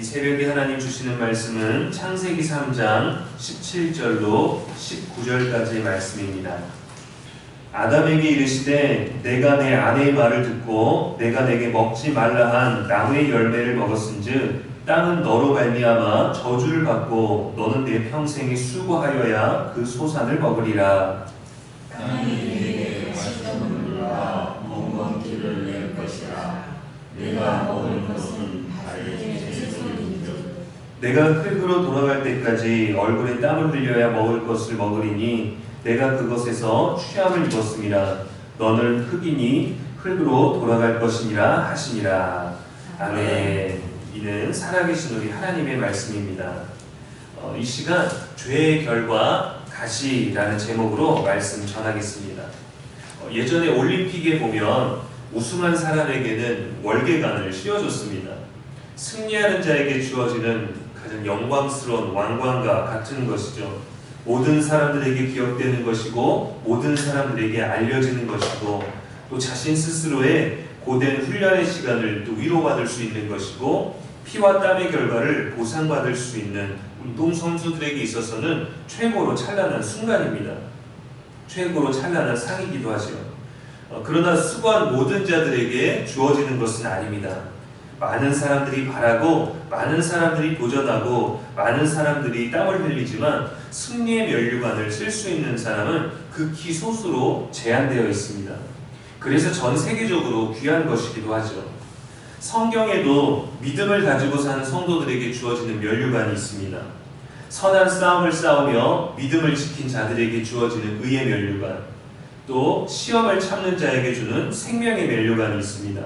이 새벽에 하나님 주시는 말씀은 창세기 3장 17절로 19절까지의 말씀입니다. 아담에게 이르시되 내가 내 아내의 말을 듣고 내가 내게 먹지 말라 한 나무의 열매를 먹었은즉 땅은 너로 말미암아 저주를 받고 너는 내 평생에 수고하여야 그 소산을 먹으리라. 하나 내가 흙으로 돌아갈 때까지 얼굴에 땀을 흘려야 먹을 것을 먹으리니 내가 그것에서 취함을 입었음이라 너는 흙이니 흙으로 돌아갈 것이니라 하시니라. 아멘. 이는 살아계신 우리 하나님의 말씀입니다. 어, 이 시간 죄의 결과 가시라는 제목으로 말씀 전하겠습니다. 어, 예전에 올림픽에 보면 우승한 사람에게는 월계관을 씌워줬습니다. 승리하는 자에게 주어지는 가장 영광스러운 왕관과 같은 것이죠. 모든 사람들에게 기억되는 것이고 모든 사람들에게 알려지는 것이고 또 자신 스스로의 고된 훈련의 시간을 또 위로받을 수 있는 것이고 피와 땀의 결과를 보상받을 수 있는 운동 선수들에게 있어서는 최고로 찬란한 순간입니다. 최고로 찬란한 상이기도 하죠. 어, 그러나 수고한 모든 자들에게 주어지는 것은 아닙니다. 많은 사람들이 바라고 많은 사람들이 도전하고 많은 사람들이 땀을 흘리지만 승리의 면류관을 쓸 수 있는 사람은 극히 소수로 제한되어 있습니다. 그래서 전 세계적으로 귀한 것이기도 하죠. 성경에도 믿음을 가지고 사는 성도들에게 주어지는 면류관이 있습니다. 선한 싸움을 싸우며 믿음을 지킨 자들에게 주어지는 의의 면류관, 또 시험을 참는 자에게 주는 생명의 면류관이 있습니다.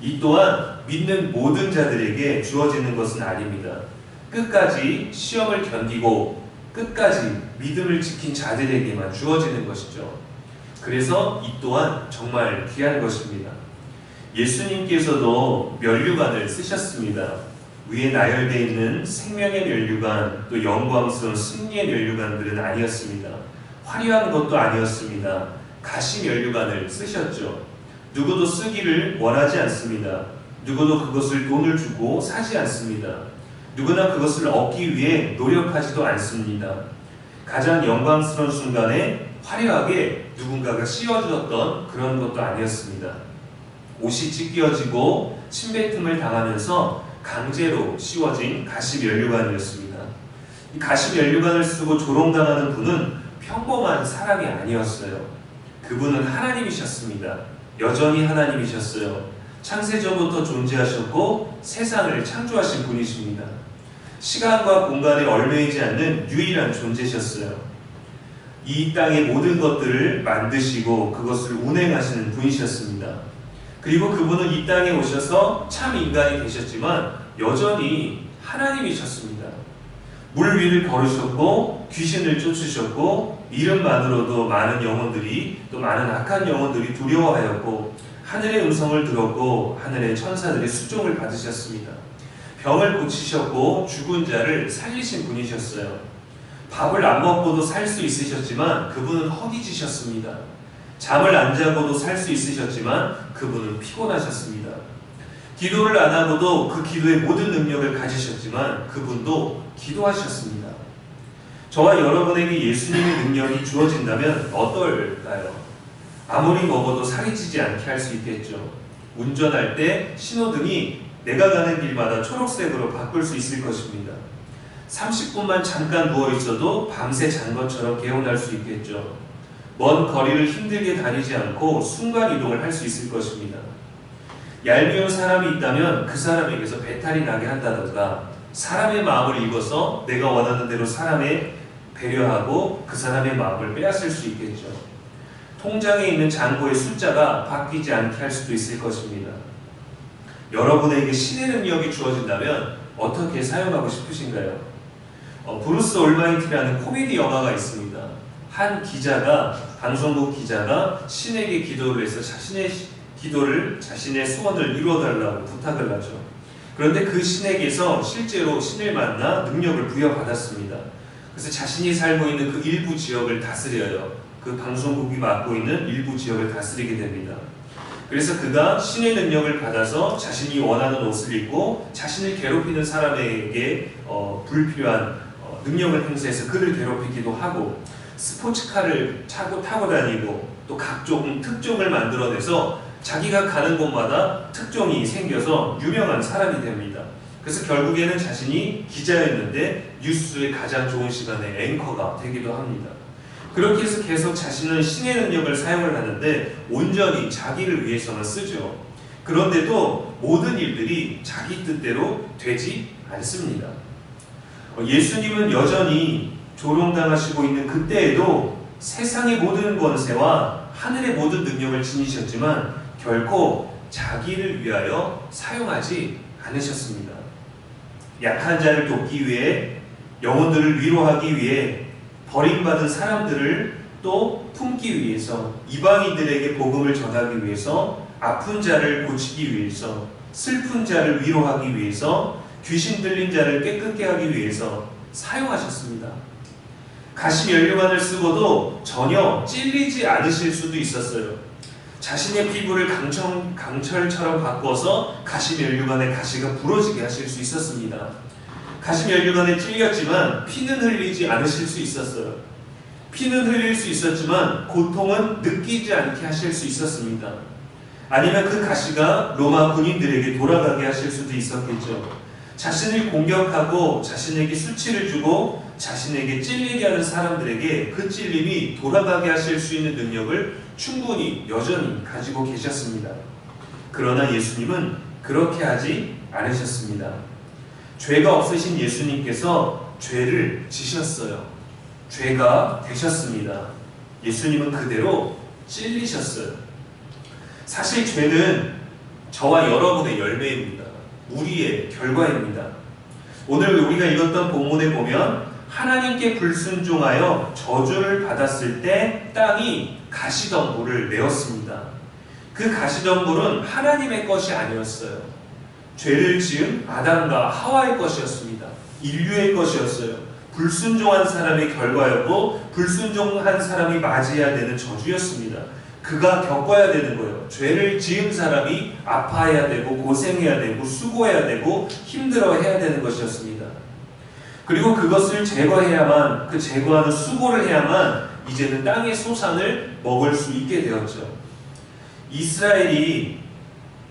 이 또한 믿는 모든 자들에게 주어지는 것은 아닙니다. 끝까지 시험을 견디고 끝까지 믿음을 지킨 자들에게만 주어지는 것이죠. 그래서 이 또한 정말 귀한 것입니다. 예수님께서도 면류관을 쓰셨습니다. 위에 나열되어 있는 생명의 면류관, 또 영광스러운 승리의 면류관들은 아니었습니다. 화려한 것도 아니었습니다. 가시 면류관을 쓰셨죠. 누구도 쓰기를 원하지 않습니다. 누구도 그것을 돈을 주고 사지 않습니다. 누구나 그것을 얻기 위해 노력하지도 않습니다. 가장 영광스러운 순간에 화려하게 누군가가 씌워주었던 그런 것도 아니었습니다. 옷이 찢겨지고 침뱉음을 당하면서 강제로 씌워진 가시 면류관이었습니다. 이 가시 면류관을 쓰고 조롱당하는 분은 평범한 사람이 아니었어요. 그분은 하나님이셨습니다. 여전히 하나님이셨어요. 창세전부터 존재하셨고 세상을 창조하신 분이십니다. 시간과 공간에 얼매이지 않는 유일한 존재셨어요. 이 땅의 모든 것들을 만드시고 그것을 운행하시는 분이셨습니다. 그리고 그분은 이 땅에 오셔서 참 인간이 되셨지만 여전히 하나님이셨습니다. 물 위를 걸으셨고 귀신을 쫓으셨고 이름만으로도 많은 영혼들이 또 많은 악한 영혼들이 두려워하였고 하늘의 음성을 들었고 하늘의 천사들의 수종을 받으셨습니다. 병을 고치셨고 죽은 자를 살리신 분이셨어요. 밥을 안 먹고도 살 수 있으셨지만 그분은 허기지셨습니다. 잠을 안 자고도 살 수 있으셨지만 그분은 피곤하셨습니다. 기도를 안 하고도 그 기도의 모든 능력을 가지셨지만 그분도 기도하셨습니다. 저와 여러분에게 예수님의 능력이 주어진다면 어떨까요? 아무리 먹어도 찌지 않게 할 수 있겠죠. 운전할 때 신호등이 내가 가는 길마다 초록색으로 바꿀 수 있을 것입니다. 30분만 잠깐 누워 있어도 밤새 잔 것처럼 개운할 수 있겠죠. 먼 거리를 힘들게 다니지 않고 순간 이동을 할 수 있을 것입니다. 얄미운 사람이 있다면 그 사람에게서 배탈이 나게 한다던가 사람의 마음을 읽어서 내가 원하는 대로 사람의 배려하고 그 사람의 마음을 빼앗을 수 있겠죠. 통장에 있는 잔고의 숫자가 바뀌지 않게 할 수도 있을 것입니다. 여러분에게 신의 능력이 주어진다면 어떻게 사용하고 싶으신가요? 어, 브루스 올마이티라는 코미디 영화가 있습니다. 한 기자가 방송국 기자가 신에게 기도를 해서 자신의 기도를 자신의 소원을 이루어달라고 부탁을 하죠. 그런데 그 신에게서 실제로 신을 만나 능력을 부여받았습니다. 그래서 자신이 살고 있는 그 일부 지역을 다스려요. 그 방송국이 맡고 있는 일부 지역을 다스리게 됩니다. 그래서 그가 신의 능력을 받아서 자신이 원하는 옷을 입고 자신을 괴롭히는 사람에게 어, 불필요한 어, 능력을 행사해서 그를 괴롭히기도 하고 스포츠카를 차고 타고 다니고 또 각종 특종을 만들어내서 자기가 가는 곳마다 특종이 생겨서 유명한 사람이 됩니다. 그래서 결국에는 자신이 기자였는데 뉴스의 가장 좋은 시간에 앵커가 되기도 합니다. 그렇게 해서 계속 자신은 신의 능력을 사용을 하는데 온전히 자기를 위해서만 쓰죠. 그런데도 모든 일들이 자기 뜻대로 되지 않습니다. 어, 예수님은 여전히 조롱당하시고 있는 그때에도 세상의 모든 권세와 하늘의 모든 능력을 지니셨지만 결코 자기를 위하여 사용하지 않으셨습니다. 약한 자를 돕기 위해 영혼들을 위로하기 위해 버림받은 사람들을 또 품기 위해서 이방인들에게 복음을 전하기 위해서 아픈 자를 고치기 위해서 슬픈 자를 위로하기 위해서 귀신 들린 자를 깨끗게 하기 위해서 사용하셨습니다. 가시 연료관을 쓰고도 전혀 찔리지 않으실 수도 있었어요. 자신의 피부를 강청, 강철처럼 바꿔서 가시 연료관의 가시가 부러지게 하실 수 있었습니다. 가시 연료관에 찔렸지만 피는 흘리지 않으실 수 있었어요. 피는 흘릴 수 있었지만 고통은 느끼지 않게 하실 수 있었습니다. 아니면 그 가시가 로마 군인들에게 돌아가게 하실 수도 있었겠죠. 자신을 공격하고 자신에게 수치를 주고 자신에게 찔리게 하는 사람들에게 그 찔림이 돌아가게 하실 수 있는 능력을 충분히 여전히 가지고 계셨습니다. 그러나 예수님은 그렇게 하지 않으셨습니다. 죄가 없으신 예수님께서 죄를 지셨어요. 죄가 되셨습니다. 예수님은 그대로 찔리셨어요. 사실 죄는 저와 여러분의 열매입니다. 우리의 결과입니다. 오늘 우리가 읽었던 본문에 보면 하나님께 불순종하여 저주를 받았을 때 땅이 가시덤불을 내었습니다. 그 가시덤불은 하나님의 것이 아니었어요. 죄를 지은 아담과 하와의 것이었습니다. 인류의 것이었어요. 불순종한 사람의 결과였고 불순종한 사람이 맞이해야 되는 저주였습니다. 그가 겪어야 되는 거예요. 죄를 지은 사람이 아파해야 되고 고생해야 되고 수고해야 되고 힘들어해야 되는 것이었습니다. 그리고 그것을 제거해야만 그 제거하는 수고를 해야만 이제는 땅의 소산을 먹을 수 있게 되었죠. 이스라엘이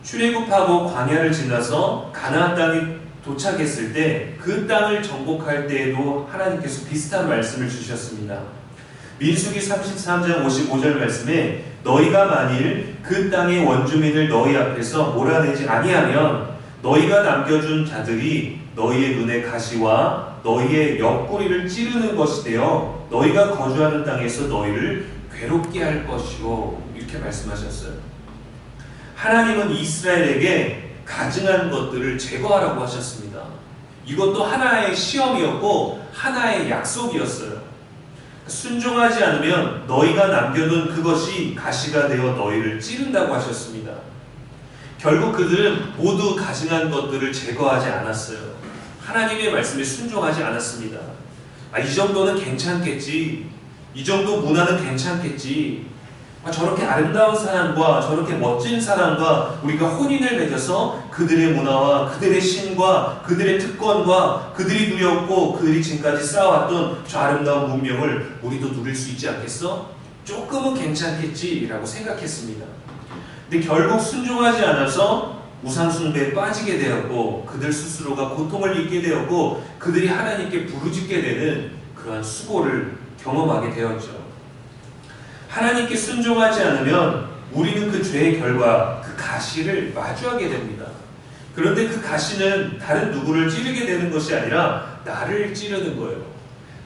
출애굽하고 광야를 지나서 가나안 땅에 도착했을 때 그 땅을 정복할 때에도 하나님께서 비슷한 말씀을 주셨습니다. 민수기 33장 55절 말씀에 너희가 만일 그 땅의 원주민을 너희 앞에서 몰아내지 아니하면 너희가 남겨준 자들이 너희의 눈에 가시와 너희의 옆구리를 찌르는 것이 되어 너희가 거주하는 땅에서 너희를 괴롭게 할 것이요 이렇게 말씀하셨어요. 하나님은 이스라엘에게 가증한 것들을 제거하라고 하셨습니다. 이것도 하나의 시험이었고 하나의 약속이었어요. 순종하지 않으면 너희가 남겨둔 그것이 가시가 되어 너희를 찌른다고 하셨습니다. 결국 그들은 모두 가증한 것들을 제거하지 않았어요. 하나님의 말씀에 순종하지 않았습니다. 아, 이 정도는 괜찮겠지. 이 정도 문화는 괜찮겠지. 아, 저렇게 아름다운 사람과 저렇게 멋진 사람과 우리가 혼인을 맺어서 그들의 문화와 그들의 신과 그들의 특권과 그들이 누렸고 그들이 지금까지 쌓아왔던 저 아름다운 문명을 우리도 누릴 수 있지 않겠어? 조금은 괜찮겠지라고 생각했습니다. 근데 결국 순종하지 않아서 우상숭배에 빠지게 되었고 그들 스스로가 고통을 입게 되었고 그들이 하나님께 부르짖게 되는 그러한 수고를 경험하게 되었죠. 하나님께 순종하지 않으면 우리는 그 죄의 결과, 그 가시를 마주하게 됩니다. 그런데 그 가시는 다른 누구를 찌르게 되는 것이 아니라 나를 찌르는 거예요.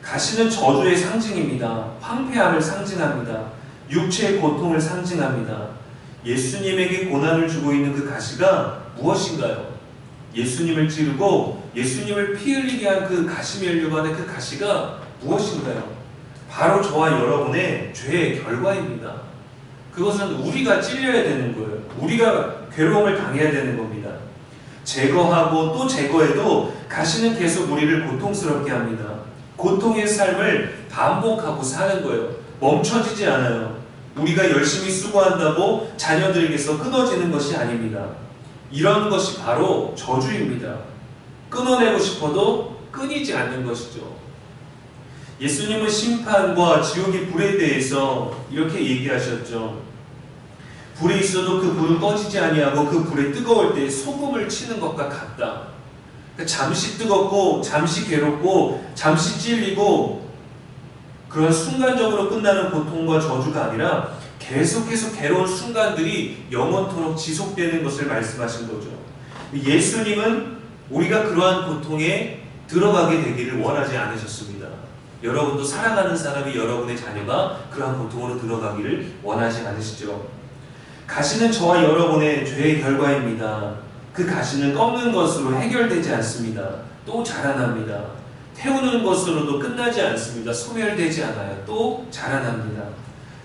가시는 저주의 상징입니다. 황폐함을 상징합니다. 육체의 고통을 상징합니다. 예수님에게 고난을 주고 있는 그 가시가 무엇인가요? 예수님을 찌르고 예수님을 피 흘리게 한 그 가시면류관의 그 가시가 무엇인가요? 바로 저와 여러분의 죄의 결과입니다. 그것은 우리가 찔려야 되는 거예요. 우리가 괴로움을 당해야 되는 겁니다. 제거하고 또 제거해도 가시는 계속 우리를 고통스럽게 합니다. 고통의 삶을 반복하고 사는 거예요. 멈춰지지 않아요. 우리가 열심히 수고한다고 자녀들에게서 끊어지는 것이 아닙니다. 이런 것이 바로 저주입니다. 끊어내고 싶어도 끊이지 않는 것이죠. 예수님은 심판과 지옥의 불에 대해서 이렇게 얘기하셨죠. 불에 있어도 그 불은 꺼지지 아니하고 그 불에 뜨거울 때 소금을 치는 것과 같다. 그러니까 잠시 뜨겁고 잠시 괴롭고 잠시 찔리고 그런 순간적으로 끝나는 고통과 저주가 아니라 계속해서 괴로운 순간들이 영원토록 지속되는 것을 말씀하신 거죠. 예수님은 우리가 그러한 고통에 들어가게 되기를 원하지 않으셨습니다. 여러분도 사랑하는 사람이 여러분의 자녀가 그러한 고통으로 들어가기를 원하지 않으시죠. 가시는 저와 여러분의 죄의 결과입니다. 그 가시는 꺾는 것으로 해결되지 않습니다. 또 자라납니다. 태우는 것으로도 끝나지 않습니다. 소멸되지 않아요. 또 자라납니다.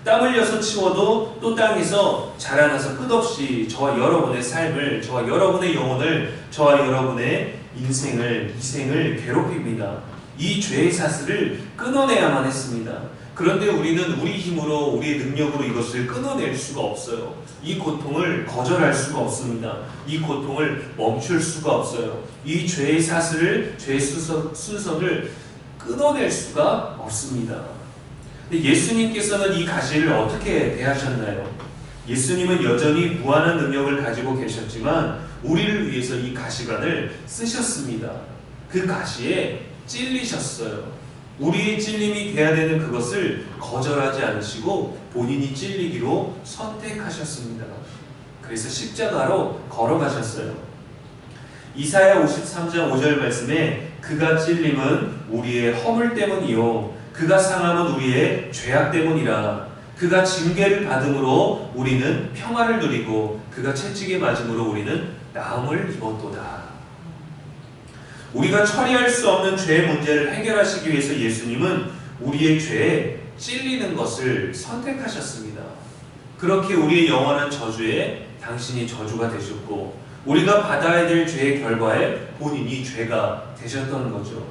땀 흘려서 치워도 또 땅에서 자라나서 끝없이 저와 여러분의 삶을, 저와 여러분의 영혼을, 저와 여러분의 인생을, 이생을 괴롭힙니다. 이 죄의 사슬을 끊어내야만 했습니다. 그런데 우리는 우리 힘으로, 우리의 능력으로 이것을 끊어낼 수가 없어요. 이 고통을 거절할 수가 없습니다. 이 고통을 멈출 수가 없어요. 이 죄의 사슬을, 죄의 순서, 순서를 끊어낼 수가 없습니다. 근데 예수님께서는 이 가시를 어떻게 대하셨나요? 예수님은 여전히 무한한 능력을 가지고 계셨지만 우리를 위해서 이 가시관을 쓰셨습니다. 그 가시에 찔리셨어요. 우리의 찔림이 돼야 되는 그것을 거절하지 않으시고 본인이 찔리기로 선택하셨습니다. 그래서 십자가로 걸어가셨어요. 이사야 53장 5절 말씀에 그가 찔림은 우리의 허물 때문이요 그가 상함은 우리의 죄악 때문이라 그가 징계를 받음으로 우리는 평화를 누리고 그가 채찍에 맞음으로 우리는 나음을 입었도다. 우리가 처리할 수 없는 죄의 문제를 해결하시기 위해서 예수님은 우리의 죄에 찔리는 것을 선택하셨습니다. 그렇게 우리의 영원한 저주에 당신이 저주가 되셨고 우리가 받아야 될 죄의 결과에 본인이 죄가 되셨던 거죠.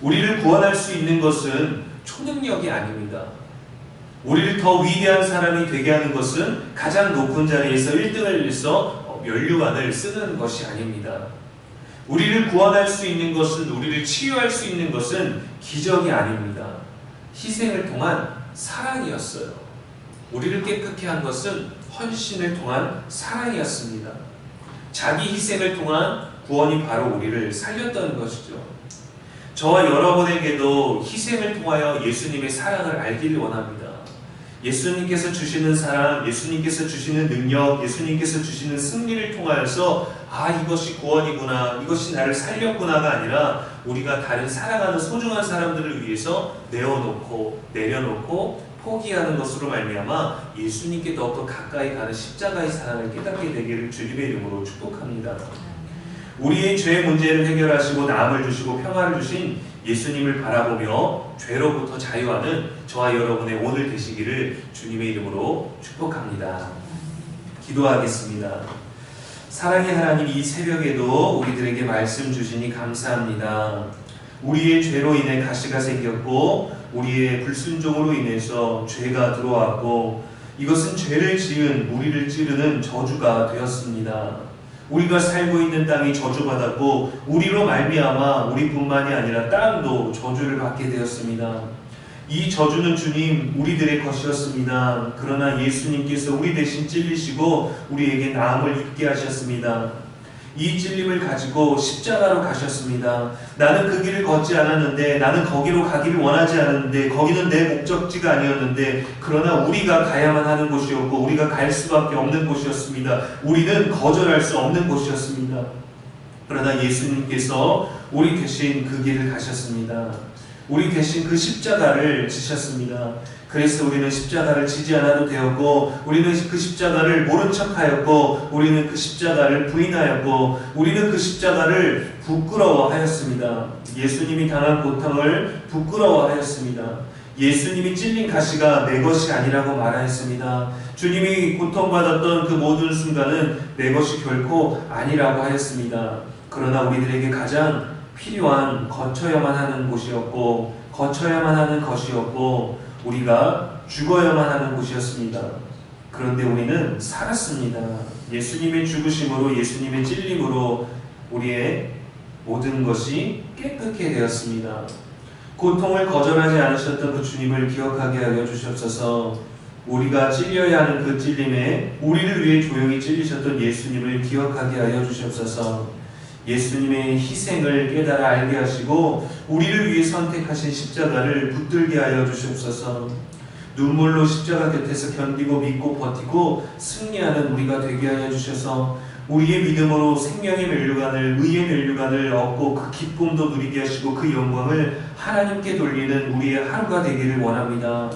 우리를 구원할 수 있는 것은 초능력이 아닙니다. 우리를 더 위대한 사람이 되게 하는 것은 가장 높은 자리에서 1등을 해서 면류관을 쓰는 것이 아닙니다. 우리를 구원할 수 있는 것은 우리를 치유할 수 있는 것은 기적이 아닙니다. 희생을 통한 사랑이었어요. 우리를 깨끗게 한 것은 헌신을 통한 사랑이었습니다. 자기 희생을 통한 구원이 바로 우리를 살렸던 것이죠. 저와 여러분에게도 희생을 통하여 예수님의 사랑을 알기를 원합니다. 예수님께서 주시는 사랑, 예수님께서 주시는 능력, 예수님께서 주시는 승리를 통하여서 아 이것이 구원이구나, 이것이 나를 살렸구나가 아니라 우리가 다른 사랑하는 소중한 사람들을 위해서 내어놓고 내려놓고 포기하는 것으로 말미암아 예수님께 더욱더 가까이 가는 십자가의 사랑을 깨닫게 되기를 주님의 이름으로 축복합니다. 우리의 죄 문제를 해결하시고 나음을 주시고 평화를 주신 예수님을 바라보며 죄로부터 자유하는 저와 여러분의 오늘 되시기를 주님의 이름으로 축복합니다. 기도하겠습니다. 사랑의 하나님 이 새벽에도 우리들에게 말씀 주시니 감사합니다. 우리의 죄로 인해 가시가 생겼고 우리의 불순종으로 인해서 죄가 들어왔고 이것은 죄를 지은 우리를 찌르는 저주가 되었습니다. 우리가 살고 있는 땅이 저주받았고 우리로 말미암아 우리뿐만이 아니라 땅도 저주를 받게 되었습니다. 이 저주는 주님 우리들의 것이었습니다. 그러나 예수님께서 우리 대신 찔리시고 우리에게 나음을 입게 하셨습니다. 이 찔림을 가지고 십자가로 가셨습니다. 나는 그 길을 걷지 않았는데, 나는 거기로 가기를 원하지 않았는데, 거기는 내 목적지가 아니었는데, 그러나 우리가 가야만 하는 곳이었고, 우리가 갈 수밖에 없는 곳이었습니다. 우리는 거절할 수 없는 곳이었습니다. 그러나 예수님께서 우리 대신 그 길을 가셨습니다. 우리 대신 그 십자가를 지셨습니다. 그래서 우리는 십자가를 지지 않아도 되었고, 우리는 그 십자가를 모른 척하였고, 우리는 그 십자가를 부인하였고, 우리는 그 십자가를 부끄러워하였습니다. 예수님이 당한 고통을 부끄러워하였습니다. 예수님이 찔린 가시가 내 것이 아니라고 말하였습니다. 주님이 고통받았던 그 모든 순간은 내 것이 결코 아니라고 하였습니다. 그러나 우리들에게 가장 필요한 거쳐야만 하는 곳이었고, 거쳐야만 하는 것이었고, 우리가 죽어야만 하는 곳이었습니다. 그런데 우리는 살았습니다. 예수님의 죽으심으로 예수님의 찔림으로 우리의 모든 것이 깨끗게 되었습니다. 고통을 거절하지 않으셨던 그 주님을 기억하게 하여 주시옵소서. 우리가 찔려야 하는 그 찔림에 우리를 위해 조용히 찔리셨던 예수님을 기억하게 하여 주시옵소서. 예수님의 희생을 깨달아 알게 하시고 우리를 위해 선택하신 십자가를 붙들게 하여 주시옵소서. 눈물로 십자가 곁에서 견디고 믿고 버티고 승리하는 우리가 되게 하여 주셔서 우리의 믿음으로 생명의 멸류관을 의의 멸류관을 얻고 그 기쁨도 누리게 하시고 그 영광을 하나님께 돌리는 우리의 하루가 되기를 원합니다.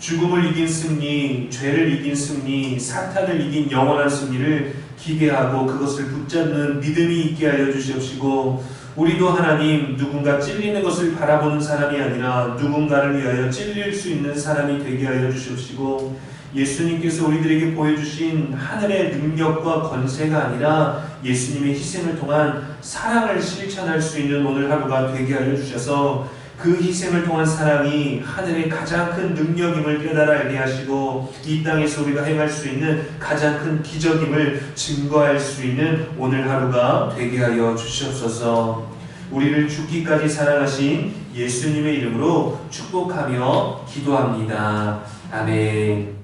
죽음을 이긴 승리, 죄를 이긴 승리, 사탄을 이긴 영원한 승리를 기대하고 그것을 붙잡는 믿음이 있게 하여 주시옵시고 우리도 하나님 누군가 찔리는 것을 바라보는 사람이 아니라 누군가를 위하여 찔릴 수 있는 사람이 되게 하여 주시옵시고 예수님께서 우리들에게 보여주신 하늘의 능력과 권세가 아니라 예수님의 희생을 통한 사랑을 실천할 수 있는 오늘 하루가 되게 하여 주셔서 그 희생을 통한 사랑이 하늘의 가장 큰 능력임을 깨달아 알게 하시고 이 땅에서 우리가 행할 수 있는 가장 큰 기적임을 증거할 수 있는 오늘 하루가 되게 하여 주시옵소서. 우리를 죽기까지 사랑하신 예수님의 이름으로 축복하며 기도합니다. 아멘.